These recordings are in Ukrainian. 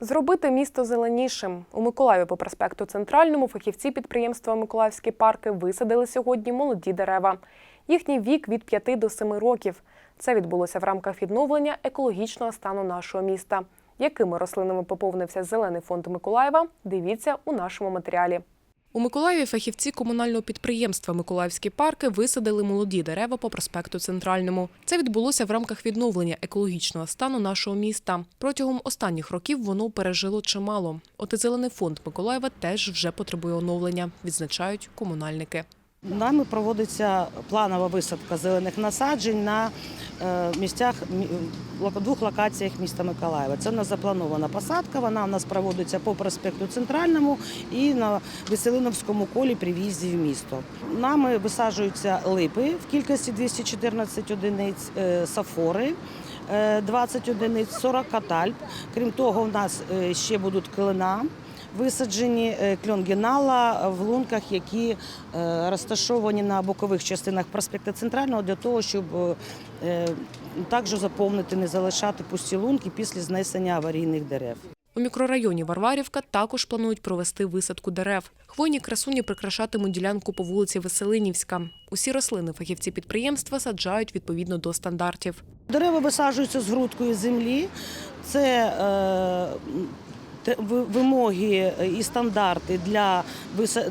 Зробити місто зеленішим у Миколаєві по проспекту Центральному фахівці підприємства Миколаївські парки висадили сьогодні молоді дерева. Їхній вік від 5 до 7 років. Це відбулося в рамках відновлення екологічного стану нашого міста. Якими рослинами поповнився зелений фонд Миколаєва? Дивіться у нашому матеріалі. У Миколаєві фахівці комунального підприємства Миколаївські парки висадили молоді дерева по проспекту Центральному. Це відбулося в рамках відновлення екологічного стану нашого міста. Протягом останніх років воно пережило чимало. От і зелений фонд Миколаєва теж вже потребує оновлення, відзначають комунальники. Нами проводиться планова висадка зелених насаджень на е, місцях мі- двох локаціях міста Миколаєва. Це у нас запланована посадка. Вона у нас проводиться по проспекту Центральному і на Веселиновському колі при в'їзді в місто. Нами висаджуються липи в кількості 214 одиниць, е, сафори. е, 20 одиниць, 40 катальп. Крім того, у нас е, ще будуть килина висаджені е, кльон генала в лунках, які е, розташовані на бокових частинах проспекту Центрального для того, щоб е, також заповнити, не залишати пусті лунки після знесення аварійних дерев. У мікрорайоні Варварівка також планують провести висадку дерев. Хвойні красуні прикрашатимуть ділянку по вулиці Веселинівська. Усі рослини фахівці підприємства саджають відповідно до стандартів. Дерева висаджуються з грудкою землі. Це е, вимоги і стандарти для,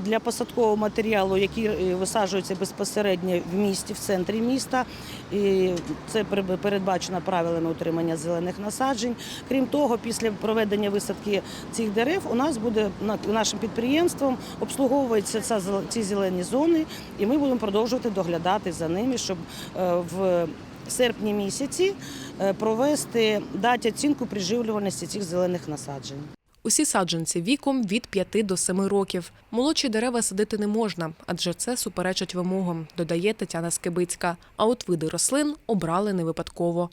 для посадкового матеріалу, які е, висаджуються безпосередньо в місті, в центрі міста. І це пере- передбачено правилами утримання зелених насаджень. Крім того, після проведення висадки цих дерев у нас буде на- нашим підприємством обслуговуються ці зелені зони, і ми будемо продовжувати доглядати за ними, щоб е, в серпні місяці е, провести дати оцінку приживлюваності цих зелених насаджень. Усі саджанці віком від 5 до 7 років. Молодші дерева садити не можна, адже це суперечить вимогам, додає Тетяна Скибицька. А от види рослин обрали не випадково.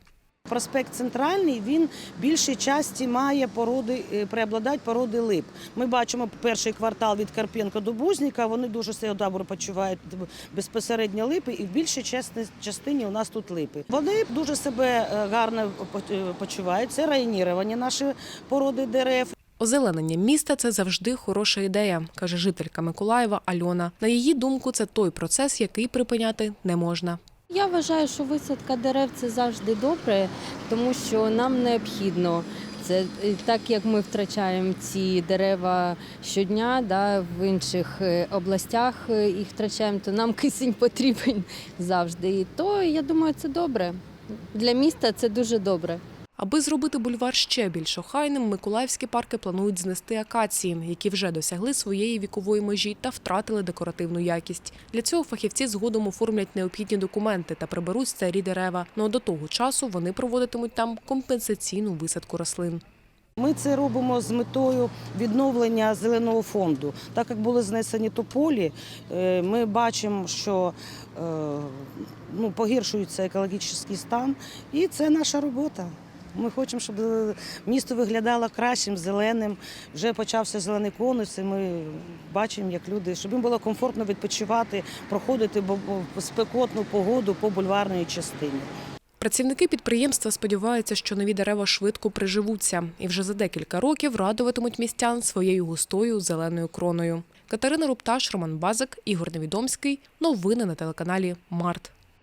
Проспект Центральний він більшій часті має породи, е, преобладають породи лип. Ми бачимо перший квартал від Карпенка до Бузніка, вони дуже себе добре почувають безпосередньо липи, і в більшій части- частині у нас тут липи. Вони дуже себе е, гарно е, почувають. Це районіровані наші породи дерев. Озеленення міста це завжди хороша ідея, каже жителька Миколаєва Альона. На її думку, це той процес, який припиняти не можна. Я вважаю, що висадка дерев це завжди добре, тому що нам необхідно. Це так як ми втрачаємо ці дерева щодня, да, в інших е, областях е, їх втрачаємо, то нам кисень потрібен завжди. І то я думаю, це добре. Для міста це дуже добре. Аби зробити бульвар ще більш охайним, миколаївські парки планують знести акації, які вже досягли своєї вікової межі та втратили декоративну якість. Для цього фахівці згодом оформлять необхідні документи та приберуть старі дерева. Ну а до того часу вони проводитимуть там компенсаційну висадку рослин. Ми це робимо з метою відновлення зеленого фонду. Так як були знесені тополі, е, ми бачимо, що е, ну, погіршується екологічний стан, і це наша робота. Ми хочемо, щоб е, місто виглядало кращим, зеленим. Вже почався зелений конус, і ми бачимо, як люди, щоб їм було комфортно відпочивати, проходити спекотну погоду по бульварній частині. Працівники підприємства сподіваються, що нові дерева швидко приживуться і вже за декілька років радуватимуть містян своєю густою зеленою кроною. Катерина Рупташ, Роман Базик, Ігор Невідомський. Новини на телеканалі Март.